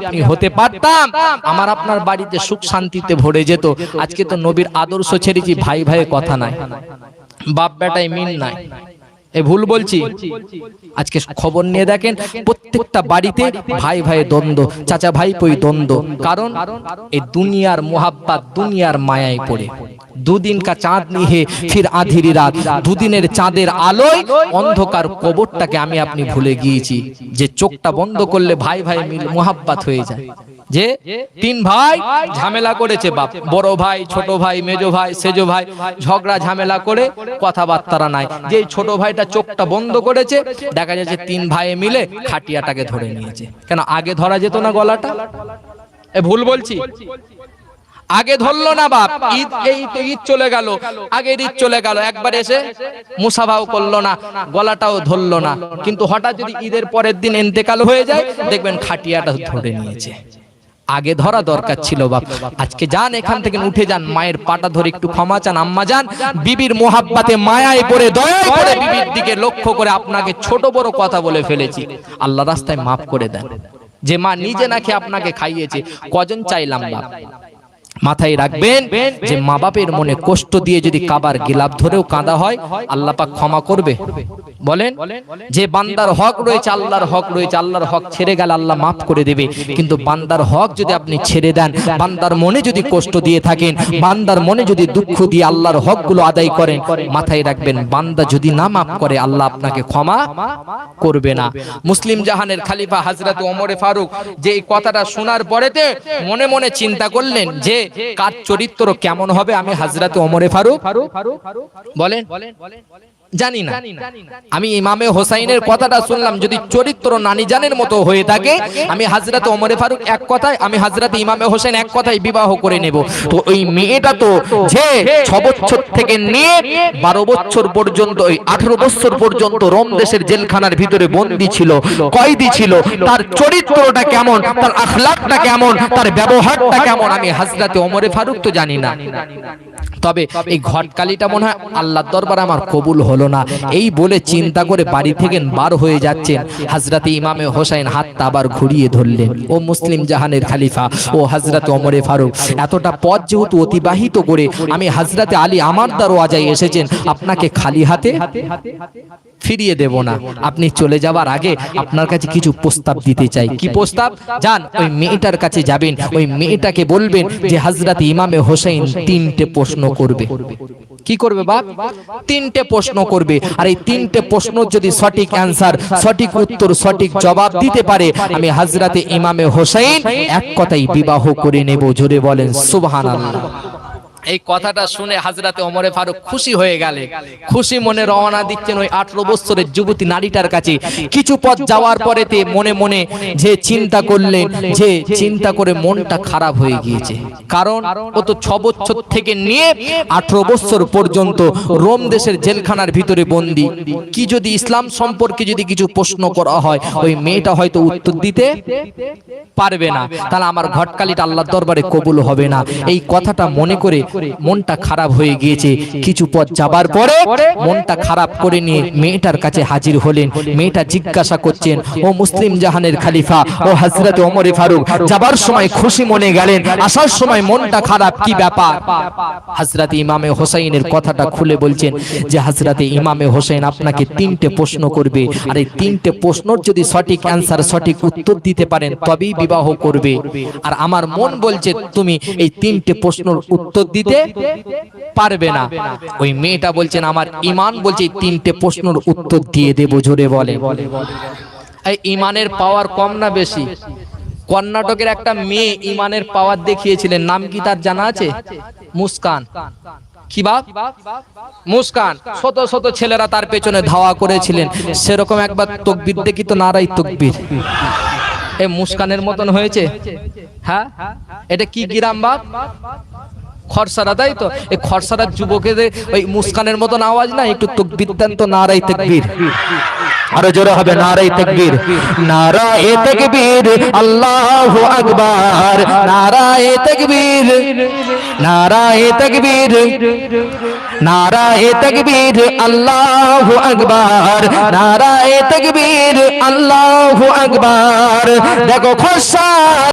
আপনি হতে পারতাম, আমার আপনার বাড়িতে সুখ শান্তিতে ভরে যেত। আজকে তো নবীর আদর্শ ছেড়েছি ভাই ভাই কথা নাই, বাপ বেটায় মিল নাই। এ ভুল বলছি? আজকে খবর নিয়ে দেখেন, প্রত্যেকটা বাড়িতে ভাই ভাই দ্বন্দ্ব, চাচা ভাই পই দ্বন্দ্ব। কারণ এই দুনিয়ার মোহাব্বাত দুনিয়ার মায়ায় পড়ে। দুদিন কা চাঁদ নিহে ফির আধিরি রাত। দুদিনের চাঁদের আলোয় অন্ধকার কবরটাকে আমি আপনি ভুলে গিয়েছি, যে চোখটা বন্ধ করলে ভাই ভাই মিল মোহাব্বাত হয়ে যায়। যে তিন ভাই ঝামেলা করেছে বাপ, বড় ভাই, ছোট ভাই, মেজো ভাই, সেজো ভাই, ঝগড়া ঝামেলা করে কথাবার্তারা নাই। যে ছোট ভাইটা চোখটা বন্ধ করেছে, দেখা যাচ্ছে তিন ভাই মিলে খাটিয়াটাকে ধরে নিয়েছে। কেন, আগে ধরা যেত না গলাটা? এ ভুল বলছি? আগে ধরলো না বাপ, ঈদ, এই তো ঈদ চলে গেল, আগের ঈদ চলে গেল, একবার এসে মুসাফাও করল না, গলাটাও ধরলো না। কিন্তু হঠাৎ যদি ঈদের পরের দিন এন্তেকাল হয়ে যায়, দেখবেন খাটিয়াটা ধরে নিয়েছে। আগে ধরা দরকার ছিল বাপ, আজকে যান, এখান থেকে উঠে যান, মায়ের পাটা ধরে একটু ক্ষমা চান, আম্মা যান, বিবির মোহাব্বাতে মায়ায় পড়ে, দয়ায় পড়ে বিবির দিকে লক্ষ্য করে আপনাকে ছোট বড় কথা বলে ফেলেছি। আল্লাহ রাস্তায় মাফ করে দেন। যে মা নিজে নাকি আপনাকে খাইয়েছে, কজন চাইলাম বাপ? মাথায় রাখবেন যে মা বাপের মনে কষ্ট দিয়ে যদি কাবার গিলাপ ধরেও কাঁদা হয়, আল্লাহ পাক ক্ষমা করবে। বলেন, যে বান্দার হক রয়েছে, আল্লাহর হক রয়েছে, আল্লাহর হক ছেড়ে গেলে আল্লাহ মাফ করে দেবে। কিন্তু বান্দার হক যদি আপনি ছেড়ে দেন, বান্দার মনে যদি কষ্ট দিয়ে থাকেন, বান্দার মনে যদি দুঃখ দিয়ে আল্লাহর হকগুলো আদায় করেন, মাথায় রাখবেন, বান্দা যদি না মাফ করে, আল্লাহ আপনাকে ক্ষমা করবে না। মুসলিম জাহানের খালিফা হাজরত ওমরে ফারুক যে এই কথাটা শোনার পরেতে মনে মনে চিন্তা করলেন যে কার চরিত্র কেমন হবে আমি হাজরাতে ওমরে ফারুক? বলেন। জানি না। আমি ইমামে হোসাইনের কথাটা শুনলাম যদি চরিত্র নানি জানের মতো হয়ে থাকে আমি হাজরাতে ওমরে ফারুক এক কথায় আমি হাজরাতে ইমামে হোসেন এক কথায় বিবাহ করে নেব। তো ওই মেয়েটা তো যে ছ বছর থেকে নিয়ে বারো বছর পর্যন্ত ওই আঠারো বছর পর্যন্ত রোম দেশের জেলখানার ভিতরে বন্দী ছিল কয়েদি ছিল তার চরিত্রটা কেমন তার আখলাকটা কেমন তার ব্যবহারটা কেমন? আমি হাজরাতে ওমরে ফারুক তো জানি না। তবে এই ঘটকালিটা মনে হয় আল্লাহর দরবার আমার কবুল হলো না। এই বলে চিন্তা করে বাড়ি থেকে বার হয়ে যাচ্ছেন। হাজরাতে ইমামে হোসাইন হাতটা আবার ঘুরিয়ে ধরলেন। ও মুসলিম জাহানের খালিফা, ও হাজরাতে ওমরে ফারুক, এতটা পথ যেহেতু অতিবাহিত করে আমি হাজরাতে আলী আমার দরওয়াজায় এসেছেন, আপনাকে খালি হাতে ফিরিয়ে দেব না। আপনি চলে যাবার আগে আপনার কাছে কিছু প্রস্তাব দিতে চাই। কি প্রস্তাব? যান, ওই মেয়েটার কাছে যাবেন। ওই মেয়েটাকে বলবেন যে হাজরাত ইমামে হোসেন তিনটে প্রশ্ন করবে। কি করবে বাপ? তিনটে প্রশ্ন করবে। আর এই তিনটে প্রশ্ন যদি সঠিক অ্যান্সার, সঠিক উত্তর, সঠিক জবাব দিতে পারে, আমি হাজরাতে ইমামে হোসেন এক কথাই বিবাহ করে নেব। জোরে বলেন, সুবহানাল্লাহ। এই কথাটা শুনে হাজরাতে অমরে ফারুক খুশি হয়ে গেলে। খুশি মনে রওনা দিচ্ছেন ওই আঠারো বছরের যুবতী নারীটার কাছে। কিছু পথ যাওয়ার পরেতে মনে মনে যে চিন্তা করলেন, যে চিন্তা করে মনটা খারাপ হয়ে গিয়েছে। কারণ ও তো ছ বছর থেকে নিয়ে আঠারো বছর পর্যন্ত রোম দেশের জেলখানার ভিতরে বন্দি। কি যদি ইসলাম সম্পর্কে যদি কিছু প্রশ্ন করা হয়, ওই মেয়েটা হয়তো উত্তর দিতে পারবে না। তাহলে আমার ঘটকালিটা আল্লাহর দরবারে কবুল হবে না। এই কথাটা মনে করে মনটা খারাপ হয়ে গিয়েছে। কিছু পথ যাবার পরে মনটা খারাপ করে নিয়ে মেয়েটার কাছে হাজির হলেন। মেয়েটা জিজ্ঞাসা করছেন, ও মুসলিম জাহানের খালিফা, ও হজরত ওমরে ফারুক, যাবার সময় খুশি মনে গেলেন, আসার সময় মনটা খারাপ, কি ব্যাপার? হজরত ইমামে হোসাইনের কথাটা খুলে বলছেন যে হজরতে ইমামে হোসেন আপনাকে তিনটে প্রশ্ন করবে। আর এই তিনটে প্রশ্নর যদি সঠিক অ্যান্সার সঠিক উত্তর দিতে পারেন, তবেই বিবাহ করবে। আর আমার মন বলছে, তুমি এই তিনটে প্রশ্নের উত্তর দিতে পারবে না। ওই মেয়েটা বলছেন, আমার ইমান বলছে তিনটে প্রশ্নের উত্তর দিয়ে দেবো, জোরে বলে। এই ইমানের পাওয়ার কম না বেশি? কর্ণাটকের একটা মেয়ে ইমানের পাওয়ার দেখিয়েছিলেন। নাম কি তার জানা আছে? মুস্কান। কি বাপ? মুস্কান। শত শত ছেলেরা তার পেছনে ধাওয়া করেছিলেন। সেরকম একবার তকবির দেখি তো নারাই তকবির। এ মুস্কানের মতন হয়েছে? হ্যাঁ? এটা কি গিরাম বাপ? খরসারা, তাই তো? এই খরসারার যুবকেদের ওই মুস্কানের মতন আওয়াজ না? একটু তো নারাই তকবির। আরও জোরে হবে নারাই তকবীর। নারায়ে তকবীর, আল্লাহু আকবার। নারায়ে তকবীর নারায়ে তকবীর নারায়ে তকবীর, আল্লাহু আকবার। নারায়ে তকবীর, আল্লাহু আকবার। দেখো খোসা